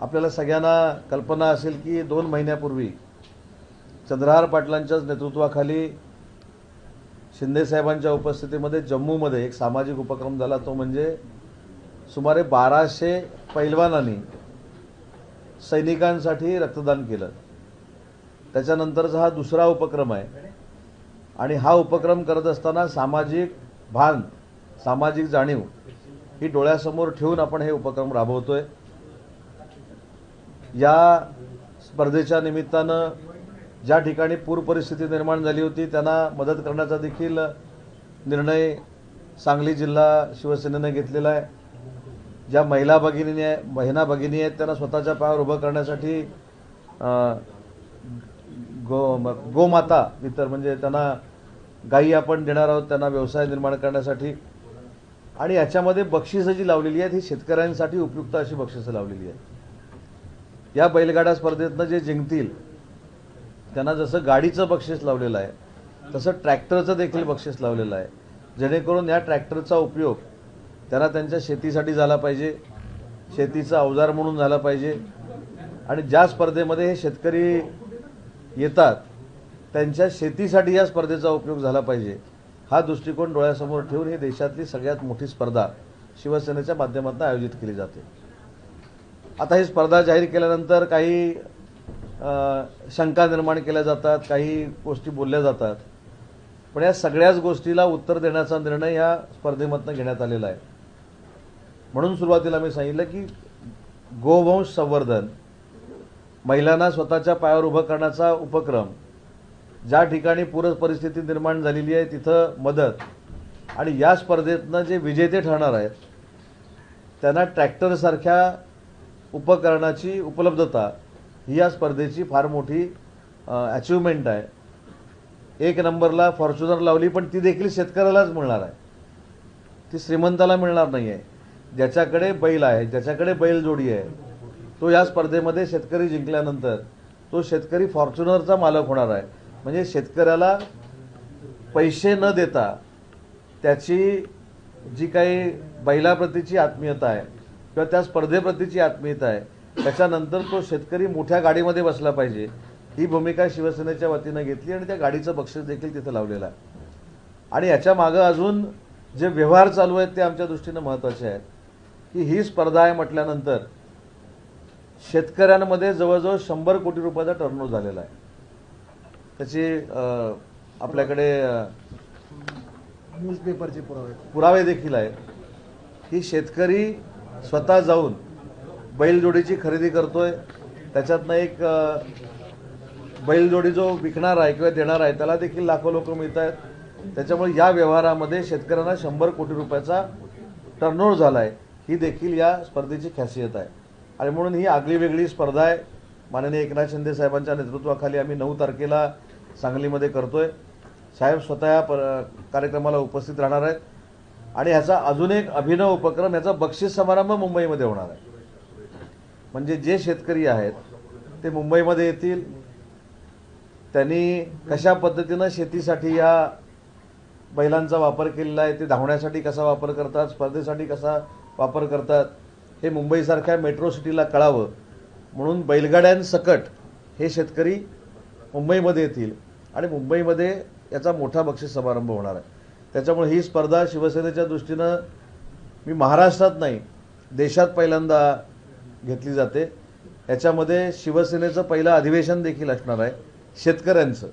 आपल्याला सगळ्यांना कल्पना असेल की दोन महिन्यापूर्वी चंद्रहार पाटलांच्याच नेतृत्वाखाली शिंदेसाहेबांच्या उपस्थितीमध्ये जम्मूमध्ये एक सामाजिक उपक्रम झाला तो म्हणजे सुमारे बाराशे पैलवानांनी सैनिकांसाठी रक्तदान केलं. त्याच्यानंतरचा हा दुसरा उपक्रम आहे. आणि हा उपक्रम करत असताना सामाजिक भान सामाजिक जाणीव ही डोळ्यासमोर ठेवून आपण हे उपक्रम राबवतोय. या स्पर्धेच्या निमित्तानं ज्या ठिकाणी पूर परिस्थिती निर्माण झाली होती त्यांना मदत करण्याचा देखील निर्णय सांगली जिल्हा शिवसेनेनं घेतलेला आहे. ज्या महिला भगिनी आहे महिला भगिनी आहेत त्यांना स्वतःच्या पायावर उभं करण्यासाठी गो गोमाता इतर म्हणजे त्यांना गायी आपण देणार आहोत त्यांना व्यवसाय निर्माण करण्यासाठी. आणि याच्यामध्ये बक्षिसं जी लावलेली आहेत ही शेतकऱ्यांसाठी उपयुक्त अशी बक्षिसं लावलेली आहेत. या बैलगाडा स्पर्धेतनं जे जिंकतील त्यांना जसं गाडीचं बक्षीस लावलेलं आहे तसं ट्रॅक्टरचं देखील बक्षीस लावलेलं आहे. जेणेकरून या ट्रॅक्टरचा उपयोग त्यांना त्यांच्या शेतीसाठी झाला पाहिजे शेतीचा अवजार म्हणून झाला पाहिजे. आणि ज्या स्पर्धेमध्ये हे शेतकरी येतात त्यांच्या शेतीसाठी या स्पर्धेचा उपयोग झाला पाहिजे. हा दृष्टिकोन डोळ्यासमोर ठेवून ही देशातली सगळ्यात मोठी स्पर्धा शिवसेनेच्या माध्यमातून आयोजित केली जाते. आता ही स्पर्धा जाहीर केल्यानंतर काही शंका निर्माण केल्या जातात काही गोष्टी बोलल्या जातात. पण या सगळ्याच गोष्टीला उत्तर देण्याचा निर्णय या स्पर्धेमधनं घेण्यात आलेला आहे. म्हणून सुरुवातीला मी सांगितलं की गोवंश संवर्धन महिलांना स्वतःच्या पायावर उभं करण्याचा उपक्रम ज्या ठिकाणी पूर परिस्थिती निर्माण झालेली आहे तिथं मदत आणि या स्पर्धेतनं जे विजेते ठरणार आहेत त्यांना ट्रॅक्टरसारख्या उपकरणाची उपलब्धता ही या स्पर्धेची फार मोठी अचिव्हमेंट आहे. एक नंबरला फॉर्च्युनर लावली पण ती देखील शेतकऱ्यालाच मिळणार आहे. ती श्रीमंताला मिळणार नाही आहे ज्याच्याकडे बैल आहे ज्याच्याकडे बैलजोडी आहे तो या स्पर्धेमध्ये शेतकरी जिंकल्यानंतर तो शेतकरी फॉर्च्युनरचा मालक होणार आहे. म्हणजे शेतकऱ्याला पैसे न देता त्याची जी काही बैलाप्रतीची आत्मीयता आहे किंवा त्या स्पर्धेप्रतीची आत्मीयता आहे त्याच्यानंतर तो शेतकरी मोठ्या गाडीमध्ये बसला पाहिजे. ही भूमिका शिवसेनेच्या वतीनं घेतली आणि त्या गाडीचं बक्षीस देखील तिथं लावलेलं आहे. आणि याच्या मागं अजून जे व्यवहार चालू आहेत ते आमच्या दृष्टीनं महत्त्वाचे आहेत. की ही स्पर्धा आहे म्हटल्यानंतर शेतकऱ्यांमध्ये जवळजवळ शंभर कोटी रुपयाचा टर्नओव्हर झालेला आहे. त्याची आपल्याकडे न्यूजपेपरचे पुरावे. पुरावे देखील आहेत. की शेतकरी स्वतः जाऊन बैलजोडीची खरेदी करतोय. त्याच्यातनं एक बैलजोडी जो विकणार आहे किंवा देणार आहे त्याला देखील लाखो लोक मिळत आहेत त्याच्यामुळे या व्यवहारामध्ये शेतकऱ्यांना शंभर कोटी रुपयाचा टर्नओव्हर झाला आहे ही देखील या स्पर्धेची खासियत आहे. आणि म्हणून ही आगळी वेगळी स्पर्धा आहे. माननीय एकनाथ शिंदे साहेबांच्या नेतृत्वाखाली आम्ही नऊ तारखेला सांगलीमध्ये करतोय. साहेब स्वतः या पर- कार्यक्रमाला उपस्थित राहणार आहेत. आणि ह्याचा अजून एक अभिनव उपक्रम याचा बक्षीस समारंभ मुंबईमध्ये होणार आहे. म्हणजे जे शेतकरी आहेत ते मुंबईमध्ये येतील. त्यांनी कशा पद्धतीनं शेतीसाठी या बैलांचा वापर केलेला आहे ते धावण्यासाठी कसा वापर करतात स्पर्धेसाठी कसा वापर करतात हे मुंबईसारख्या मेट्रो सिटीला कळावं. म्हणून बैलगाड्यांसकट हे शेतकरी मुंबईमध्ये येतील आणि मुंबईमध्ये याचा मोठा बक्षीस समारंभ होणार आहे. त्याच्यामुळे ही स्पर्धा शिवसेनेच्या दृष्टीनं मी महाराष्ट्रात नाही देशात पहिल्यांदा घेतली जाते. याच्यामध्ये शिवसेनेचं पहिलं अधिवेशन देखील असणार आहे शेतकऱ्यांचं.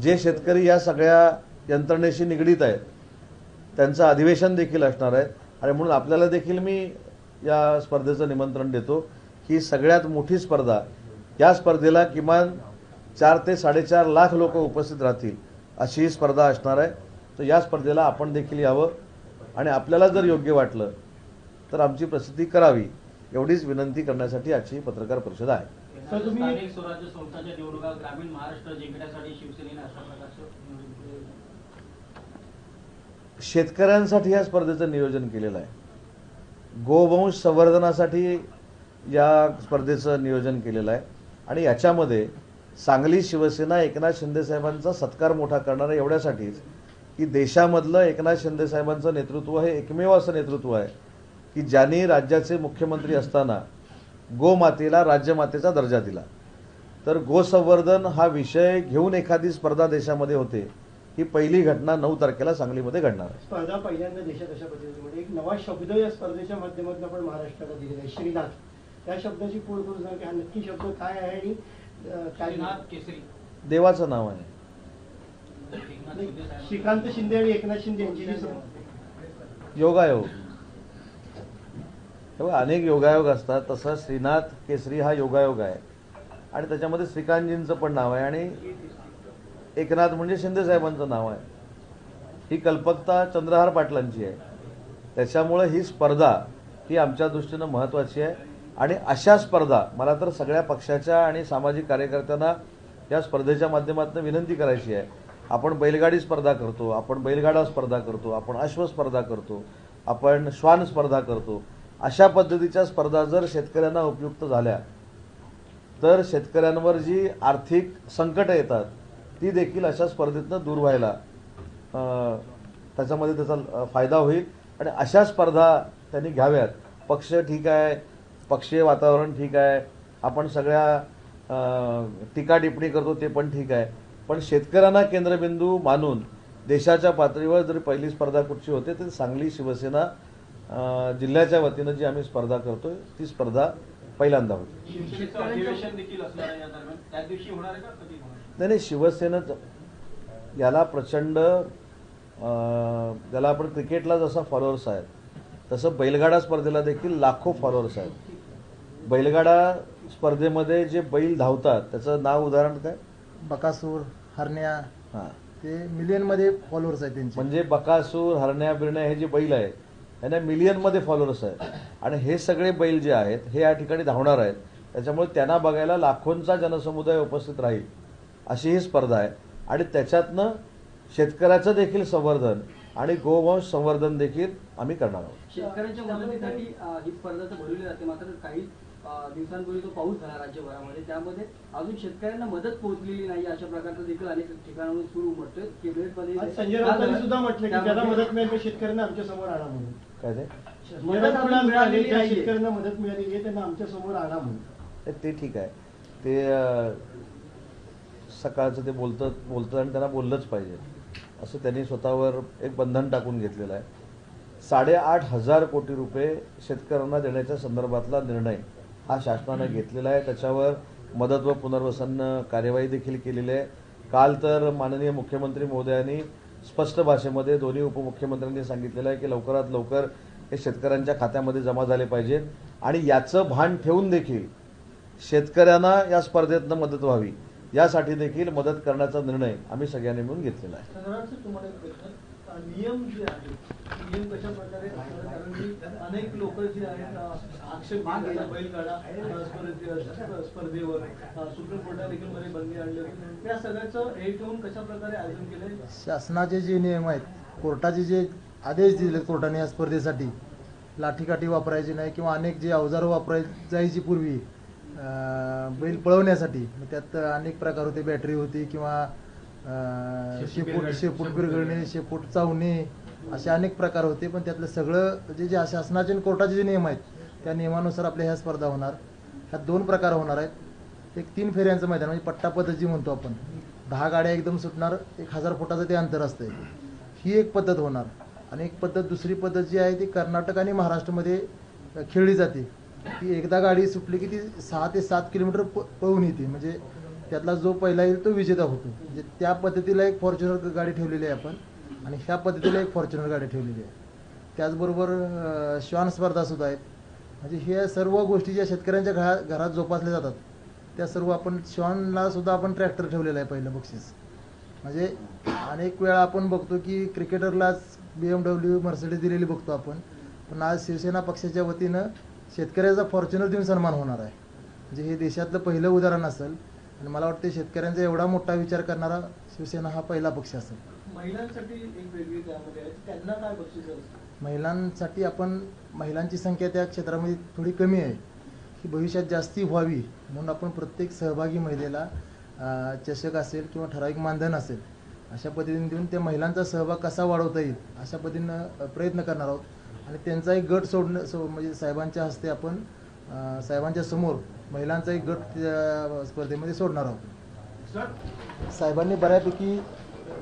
जे शेतकरी या सगळ्या यंत्रणेशी निगडीत आहेत त्यांचं अधिवेशन देखील असणार आहे. आणि म्हणून आपल्याला देखील मी या स्पर्धेचं निमंत्रण देतो. ही सगळ्यात मोठी स्पर्धा या स्पर्धेला किमान चार ते साडेचार लाख लोक उपस्थित राहतील अशी ही स्पर्धा असणार आहे. तर या स्पर्धेला आपण देखील यावं आणि आपल्याला जर योग्य वाटलं तर आमची प्रसिद्धी करावी एवढीच विनंती करण्यासाठी आजची पत्रकार परिषद आहे. शेतकऱ्यांसाठी या स्पर्धेचं नियोजन केलेलं आहे गोवंश संवर्धनासाठी या स्पर्धेचं नियोजन केलेलं आहे आणि याच्यामध्ये सांगली शिवसेना एकनाथ शिंदेसाहेबांचा सत्कार मोठा करणार आहे एवढ्यासाठीच की देशामधलं एकनाथ शिंदेसाहेबांचं नेतृत्व हे एकमेव असं नेतृत्व आहे की ज्यांनी राज्याचे मुख्यमंत्री असताना गोमातेला राज्यमातेचा दर्जा दिला. तर गोसंवर्धन हा विषय घेऊन एखादी स्पर्धा देशामध्ये होते ही पहिली घटना नऊ तारखेला सांगलीमध्ये घडणार आहे. स्पर्धा पहिल्यांदा देशात अशा पद्धतीने म्हणजे एक नवा शब्द या स्पर्धेच्या माध्यमातून आपण महाराष्ट्राला दिलेला आहे श्रीनाथ. त्या शब्दाची पूर्ण करून सांगा नक्की शब्द काय आहे आणि श्रीनाथ केसरी. देवाचं नाव आहे. शिंदे. श्रीकांत शिंदे आणि एकनाथ शिंदे यांची जी योगायोग. तेव्हा अनेक योगायोग असतात. तसा श्रीनाथ केसरी हा योगायोग आहे. आणि त्याच्यामध्ये श्रीकांतजींचं पण नाव आहे. आणि एकनाथ म्हणजे शिंदे साहेबांचं नाव आहे. ही कल्पकता चंद्रहार पाटलांची आहे. त्याच्यामुळं ही स्पर्धा ही आमच्या दृष्टीनं महत्त्वाची आहे. आणि अशा स्पर्धा मला तर सगळ्या पक्षाच्या आणि सामाजिक कार्यकर्त्यांना या स्पर्धेच्या माध्यमातून विनंती करायची आहे. आपण बैलगाडी स्पर्धा करतो आपण बैलगाडा स्पर्धा करतो आपण अश्व स्पर्धा करतो आपण श्वान स्पर्धा करतो. अशा पद्धतीच्या स्पर्धा जर शेतकऱ्यांना उपयुक्त झाल्या तर शेतकऱ्यांवर जी आर्थिक संकटं येतात ती देखील अशा स्पर्धेतनं दूर व्हायला त्याच्यामध्ये त्याचा फायदा होईल. आणि अशा स्पर्धा त्यांनी घ्याव्यात. पक्ष ठीक आहे पक्षीय वातावरण ठीक आहे आपण सगळ्या टीका टिप्पणी करतो ते पण ठीक आहे. पण शेतकऱ्यांना केंद्रबिंदू मानून देशाच्या पातळीवर जर पहिली स्पर्धा कुठची होते तर सांगली शिवसेना जिल्ह्याच्या वतीनं जी आम्ही स्पर्धा करतोय ती स्पर्धा पहिल्यांदा होती. शिवसेनेचं अधिवेशन देखील असणार आहे या दरम्यान. त्याच दिवशी होणार आहे का? कधी होणार आहे? नाही नाही शिवसेनेचं. याला प्रचंड ज्याला आपण क्रिकेटला जसा फॉलोअर्स आहेत तसं बैलगाडा स्पर्धेला देखील लाखो फॉलोअर्स आहेत. बैलगाडा स्पर्धेमध्ये जे बैल धावतात त्याचं नाव उदाहरण काय? बकासूर. हरण्या हां. ते मिलियनमध्ये फॉलोअर्स आहेत त्यांचे. म्हणजे बकासूर हरण्या बिरण्या हे जे बैल आहेत यांना मिलियनमध्ये फॉलोअर्स आहेत. आणि हे सगळे बैल जे आहेत हे या ठिकाणी धावणार आहेत. त्याच्यामुळे त्यांना बघायला लाखोंचा जनसमुदाय उपस्थित राहील. अशी ही स्पर्धा आहे. आणि त्याच्यातनं शेतकऱ्याचं देखील संवर्धन आणि गोवंश संवर्धन देखील आम्ही करणार आहोत. शेतकऱ्यांच्या मदतीसाठी ही स्पर्धा भरवली जाते. मात्र काही दिवसांपूर्वी तो पाऊस झाला राज्यभरामध्ये. त्यामध्ये अजून शेतकऱ्यांना मदत पोहोचलेली नाही अशा प्रकारचं देखील अनेक ठिकाणाहून सुरू उमटतोय. कॅबिनेटमध्ये आज संजय राऊतांनी सुद्धा म्हटलं की ज्याला मदत मिळेल शेतकऱ्यांना आमच्यासमोर आणा म्हणून. काय ते? मदत मिळाली. शेतकऱ्यांना मदत मिळालेली आहे त्यांना आमच्यासमोर आणा म्हणून. ते- ते ठीक आहे. ते सकाळचं ते बोलतं बोलतं आणि त्यांना बोललंच पाहिजे. असं त्यांनी स्वतःवर एक बंधन टाकून घेतलेलं आहे. साडेआठ हजार कोटी रुपये शेतकऱ्यांना देण्याच्या संदर्भातला निर्णय हा शासनानं घेतलेला आहे. त्याच्यावर मदत व पुनर्वसन कार्यवाही देखील केलेली आहे. काल तर माननीय मुख्यमंत्री महोदयांनी स्पष्ट भाषेमध्ये दोन्ही उपमुख्यमंत्र्यांनी सांगितलेलं आहे की लवकरात लवकर हे शेतकऱ्यांच्या खात्यामध्ये जमा झाले पाहिजेत आणि याचं भान ठेवून देखील शेतकऱ्यांना या स्पर्धेतनं मदत व्हावी. यासाठी देखील मदत करण्याचा निर्णय आम्ही सगळ्यांनी मिळून घेतलेला आहे. नियम जे आहेत नियम कशा प्रकारे असणार? कारण की अनेक लोक जे आहेत आक्षेप घेतात बैलगाडा स्पर्धे- स्पर्धेवर. सुप्रीम कोर्टाने देखील मध्ये बंदी आणली होती. या सगळ्याचं हे ठेवून कशा प्रकारे आयोजन केलंय? शासनाचे जे नियम आहेत कोर्टाचे जे आदेश दिले कोर्टाने या स्पर्धेसाठी लाठीकाठी वापरायची नाही किंवा अनेक जे अवजारं वापराय जायची पूर्वी अं, बैल पळवण्यासाठी मग त्यात अनेक प्रकार होते बॅटरी होती किंवा शेपूट शेपूट बिरगळणे शेपूट चावणे असे अनेक प्रकार होते पण त्यातलं सगळं जे जे शासनाचे आणि कोर्टाचे जे नियम आहेत त्या नियमानुसार आपल्या ह्या स्पर्धा होणार. ह्यात दोन प्रकार होणार आहेत. एक तीन फेऱ्यांचं मैदान म्हणजे पट्टा पद्धत जी म्हणतो आपण. दहा गाड्या एकदम सुटणार एक हजार फुटाचं ते अंतर असतं ही एक पद्धत होणार. आणि एक पद्धत दुसरी पद्धत जी आहे ती कर्नाटक आणि महाराष्ट्रामध्ये खेळली जाते. ती एकदा गाडी सुटली की ती सहा ते सात किलोमीटर प पळून येते. म्हणजे त्यातला जो पहिला येईल तो विजेता होतो. म्हणजे त्या पद्धतीला एक फॉर्च्युनर गाडी ठेवलेली आहे आपण. आणि ह्या पद्धतीला एक फॉर्च्युनर गाडी ठेवलेली आहे. त्याचबरोबर श्वान स्पर्धा सुद्धा आहेत. म्हणजे ह्या सर्व गोष्टी ज्या शेतकऱ्यांच्या घरा घरात जोपासल्या जातात त्या सर्व आपण श्वानला सुद्धा आपण ट्रॅक्टर ठेवलेला आहे पहिलं बक्षीस. म्हणजे अनेक वेळा आपण बघतो की क्रिकेटरलाच बी एम डब्ल्यू मर्सिडीज दिलेली बघतो आपण. पण आज शिवसेना पक्षाच्या वतीनं शेतकऱ्याचा फॉर्च्युनर देऊन सन्मान होणार आहे. म्हणजे हे देशातलं पहिलं उदाहरण असेल. आणि मला वाटतं शेतकऱ्यांचा एवढा मोठा विचार करणारा शिवसेना हा पहिला पक्ष असेल. महिलांसाठी आपण महिलांची संख्या त्या क्षेत्रामध्ये थोडी कमी आहे. ही भविष्यात जास्ती व्हावी म्हणून आपण प्रत्येक सहभागी महिलेला चषक असेल किंवा ठराविक मानधन असेल अशा पद्धतीने देऊन त्या महिलांचा सहभाग कसा वाढवता येईल अशा पद्धतीनं प्रयत्न करणार आहोत. आणि त्यांचा एक गट सोडणं सो म्हणजे साहेबांच्या हस्ते आपण साहेबांच्या समोर महिलांचा एक गट त्या स्पर्धेमध्ये सोडणार आहोत. साहेबांनी बऱ्यापैकी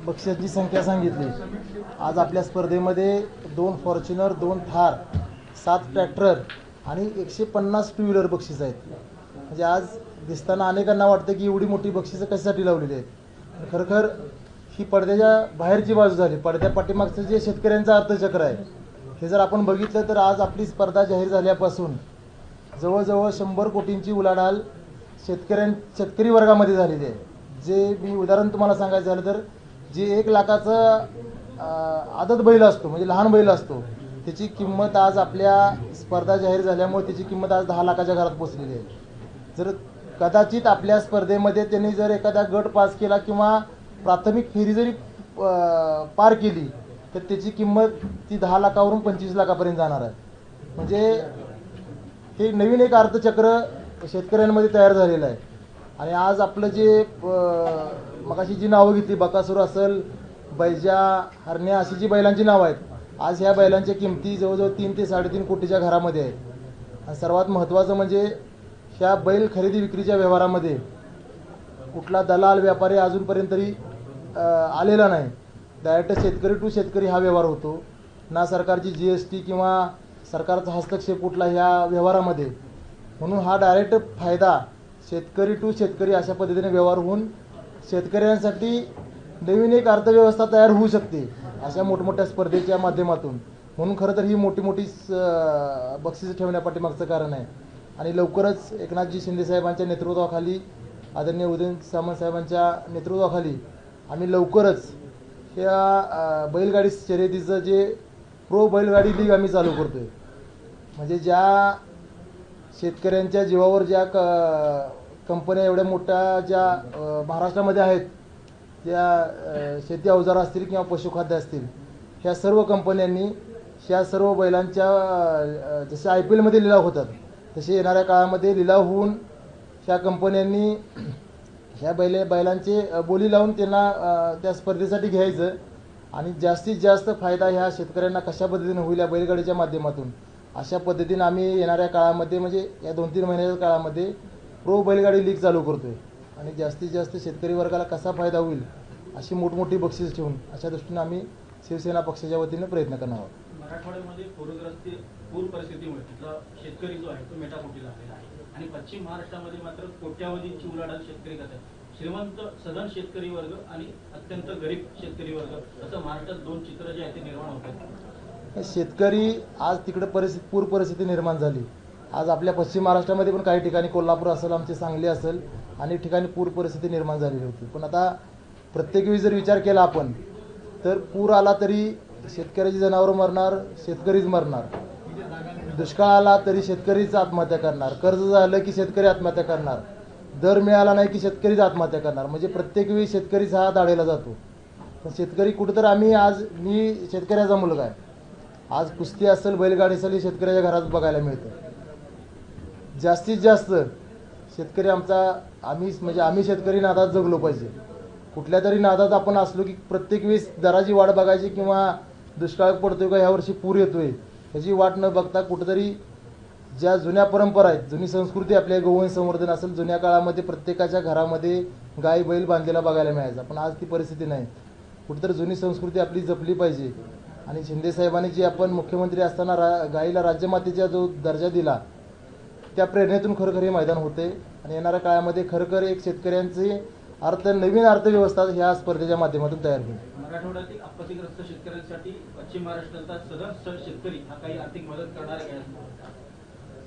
बक्षिसाची संख्या सांगितली. आज आपल्या स्पर्धेमध्ये दोन फॉर्च्युनर दोन थार सात ट्रॅक्टर आणि एकशे पन्नास टू व्हीलर बक्षीस आहेत. म्हणजे आज दिसताना अनेकांना वाटतं की एवढी मोठी बक्षिसं कशासाठी लावलेली आहेत? खरोखर ही पडद्याच्या बाहेरची बाजू झाली. पडद्या पाठीमागचं जे शेतकऱ्यांचं अर्थचक्र आहे हे जर आपण बघितलं तर आज आपली स्पर्धा जाहीर झाल्यापासून जवळजवळ शंभर कोटींची उलाढाल शेतकऱ्यां शेतकरी वर्गामध्ये झालेली आहे. जे मी उदाहरण तुम्हाला सांगायचं झालं तर जे एक लाखाचं आदत बैल असतो म्हणजे लहान बैल असतो त्याची किंमत आज आपल्या स्पर्धा जाहीर झाल्यामुळे त्याची किंमत आज दहा लाखाच्या घरात पोचलेली आहे. जर कदाचित आपल्या स्पर्धेमध्ये त्यांनी जर एखादा गट पास केला किंवा प्राथमिक फेरी जरी पार केली तर त्याची किंमत ती दहा लाखावरून पंचवीस लाखापर्यंत जाणार आहे. म्हणजे हे नवीन एक अर्थचक्र शेतकऱ्यांमध्ये तयार झालेलं आहे. आणि आज आपलं जे मगाशी जी नावं घेतली बकासूर असेल बैजा हरण्या अशी जी बैलांची नावं आहेत आज ह्या बैलांच्या किमती जवळजवळ तीन ते साडेतीन कोटीच्या घरामध्ये आहेत. आणि सर्वात महत्त्वाचं म्हणजे ह्या बैल खरेदी विक्रीच्या व्यवहारामध्ये कुठला दलाल व्यापारी अजूनपर्यंत तरी आलेला नाही. डायरेक्ट शेतकरी टू शेतकरी हा व्यवहार होतो. ना सरकारची जी एस टी किंवा सरकारचा हस्तक्षेप कुठला ह्या व्यवहारामध्ये? म्हणून हा डायरेक्ट फायदा शेतकरी टू शेतकरी अशा पद्धतीने व्यवहार होऊन शेतकऱ्यांसाठी नवीन एक अर्थव्यवस्था तयार होऊ शकते अशा मोठमोठ्या स्पर्धेच्या माध्यमातून. म्हणून खरं तर ही मोठी मोठी स- बक्षिसं ठेवण्यापाठीमागचं कारण आहे. आणि लवकरच एकनाथजी शिंदेसाहेबांच्या नेतृत्वाखाली आदरणीय उदयन सामंत साहेबांच्या नेतृत्वाखाली आम्ही लवकरच या बैलगाडी शर्यतीचं जे प्रो बैलगाडी लीग आम्ही चालू करतोय. म्हणजे ज्या शेतकऱ्यांच्या जीवावर ज्या क कंपन्या एवढ्या मोठ्या ज्या महाराष्ट्रामध्ये आहेत त्या शेती अवजारं असतील किंवा पशुखाद्य असतील ह्या सर्व कंपन्यांनी ह्या सर्व बैलांच्या जसे आय पी एलमध्ये लिलाव होतात तसे येणाऱ्या काळामध्ये लिलाव होऊन ह्या कंपन्यांनी ह्या बैले बैलांचे बोली लावून त्यांना त्या स्पर्धेसाठी घ्यायचं. आणि जास्तीत जास्त फायदा ह्या शेतकऱ्यांना कशा पद्धतीने होईल या बैलगाडीच्या माध्यमातून? अशा पद्धतीने आम्ही येणाऱ्या काळामध्ये म्हणजे या दोन तीन महिन्याच्या काळामध्ये प्रो बैलगाडी लीग चालू करतोय. आणि जास्तीत जास्त शेतकरी वर्गाला कसा फायदा होईल अशी मोठमोठी बक्षीस ठेवून अशा दृष्टीने आम्ही शिवसेना पक्षाच्या वतीने प्रयत्न करणार आहोत. मराठवाड्यामध्ये पूरग्रस्त पूर परिस्थितीमुळे तिथला शेतकरी जो आहे तो मेटाकुटीला आलेला आहे. आणि पश्चिम महाराष्ट्रामध्ये मात्र कोट्यावधीची उलाढाल शेतकरी करतात श्रीमंत सधन शेतकरी वर्ग आणि अत्यंत गरीब शेतकरी वर्ग असं महाराष्ट्रात दोन चित्र जे आहे ते निर्माण होतात शेतकरी आज तिकडे परिस्थिती पूर परिस्थिती निर्माण झाली. आज आपल्या पश्चिम महाराष्ट्रामध्ये पण काही ठिकाणी कोल्हापूर असेल आमचे सांगली असेल अनेक ठिकाणी पूर परिस्थिती निर्माण झालेली होती. पण आता प्रत्येक वेळी जर विचार केला आपण तर पूर आला तरी शेतकऱ्याची जनावरं मरणार शेतकरीच मरणार. दुष्काळ आला तरी शेतकरीच आत्महत्या करणार. कर्ज झालं की शेतकरी आत्महत्या करणार. दर मिळाला नाही की शेतकरीच आत्महत्या करणार. म्हणजे प्रत्येक वेळी शेतकरीच हा दाढेला जातो. पण शेतकरी कुठंतर आम्ही आज मी शेतकऱ्याचा मुलगा आहे. आज कुस्ती असेल बैलगाडी असेल हे शेतकऱ्याच्या घरात बघायला मिळतं. जास्तीत जास्त शेतकरी आमचा आम्ही म्हणजे आम्ही शेतकरी नादात जगलो पाहिजे. कुठल्या तरी नादात आपण असलो की प्रत्येक वेळेस दराची वाढ बघायची किंवा दुष्काळ पडतोय का ह्यावर्षी पूर येतोय. ह्याची वाट न बघता कुठंतरी ज्या जुन्या परंपरा आहेत जुनी संस्कृती आपल्या गोवंश संवर्धन असेल जुन्या काळामध्ये प्रत्येकाच्या घरामध्ये गाय बैल बांधलेला बघायला मिळायचा. पण आज ती परिस्थिती नाही. कुठेतरी जुनी संस्कृती आपली जपली पाहिजे. आणि शिंदे साहेबांनी जी आपण मुख्यमंत्री असताना रा गाईला राज्यमातेचा जो दर्जा दिला त्या प्रेरणेतून खरोखर हे मैदान होते. आणि येणाऱ्या काळामध्ये खरोखर एक शेतकऱ्यांची अर्थ नवीन अर्थव्यवस्था ह्या स्पर्धेच्या माध्यमातून तयार होईल. मराठवाड्यातील आपत्तीग्रस्त शेतकऱ्यांसाठी पश्चिम महाराष्ट्राचा सधन शेतकरी हा काही आर्थिक मदत करणार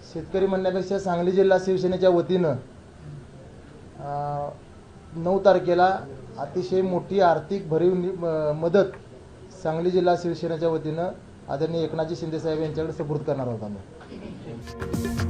शेतकरी म्हणण्यापेक्षा सांगली जिल्हा शिवसेनेच्या वतीनं नऊ तारखेला अतिशय मोठी आर्थिक भरीव म- मदत सांगली जिल्हा शिवसेनेच्या वतीनं आदरणीय एकनाथजी शिंदेसाहेब यांच्याकडे सुपूर्द करणार आहोत आम्ही.